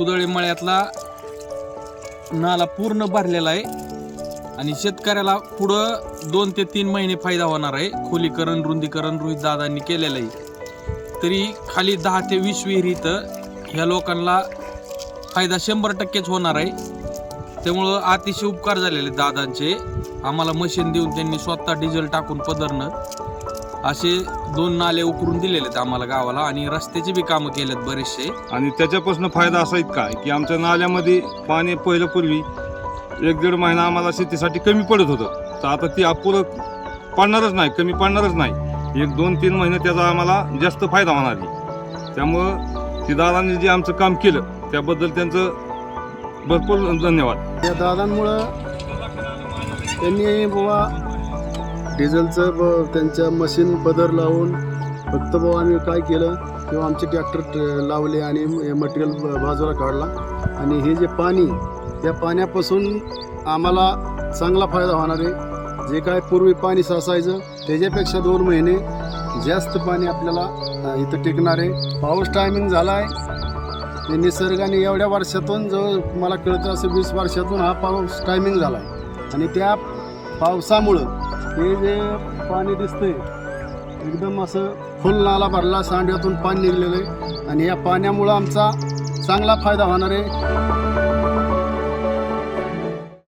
कुदळे मळ्यातला नाला पूर्ण भरलेला आहे. आणि शेतकऱ्याला पुढं दोन ते तीन महिने फायदा होणार आहे. खोलीकरण रुंदीकरण रोहित दादांनी केलेलं आहे. तरी खाली दहा ते वीस विहिरीत ह्या लोकांना फायदा शंभर टक्केच होणार आहे. त्यामुळं अतिशय उपकार झालेले दादांचे. आम्हाला मशीन देऊन त्यांनी स्वतः डिझेल टाकून पदरणं. असे दोन नाले उकरून दिलेले आहेत आम्हाला गावाला आणि रस्त्याची बी कामं केलेत बरेचसे. आणि त्याच्यापासून फायदा असा इतका आहे की आमच्या नाल्यामध्ये पाणी पहिलं पूर्वी एक दीड महिना आम्हाला शेतीसाठी कमी पडत होतं. तर आता ती अपुरं पडणारच नाही कमी पडणारच नाही. एक दोन तीन महिने त्याचा आम्हाला जास्त फायदा होणार आहे. त्यामुळं ती दादांनी जे आमचं काम केलं त्याबद्दल त्यांचं भरपूर धन्यवाद. या दादांमुळं त्यांनी बुवा डिझेलचं ब त्यांच्या मशीन बदर लावून फक्त भाऊ आम्ही काय केलं किंवा आमचे ट्रॅक्टर लावले आणि मटेरियल बाजूला काढला. आणि हे जे पाणी या पाण्यापासून आम्हाला चांगला फायदा होणार आहे. जे काय पूर्वी पाणी साचायचं त्याच्यापेक्षा दोन महिने जास्त पाणी आपल्याला इथं टिकणार आहे. पाऊस टायमिंग झाला आहे ते निसर्गाने एवढ्या वर्षातून जो मला कळतं असं वीस वर्षातून हा पाऊस टायमिंग झाला आहे आणि त्या पावसामुळं हे जे पाणी दिसतंय एकदम असं फुल नाला भरला सांड्यातून पाणी निघलेलं आहे आणि या पाण्यामुळं आमचा चांगला फायदा होणार आहे.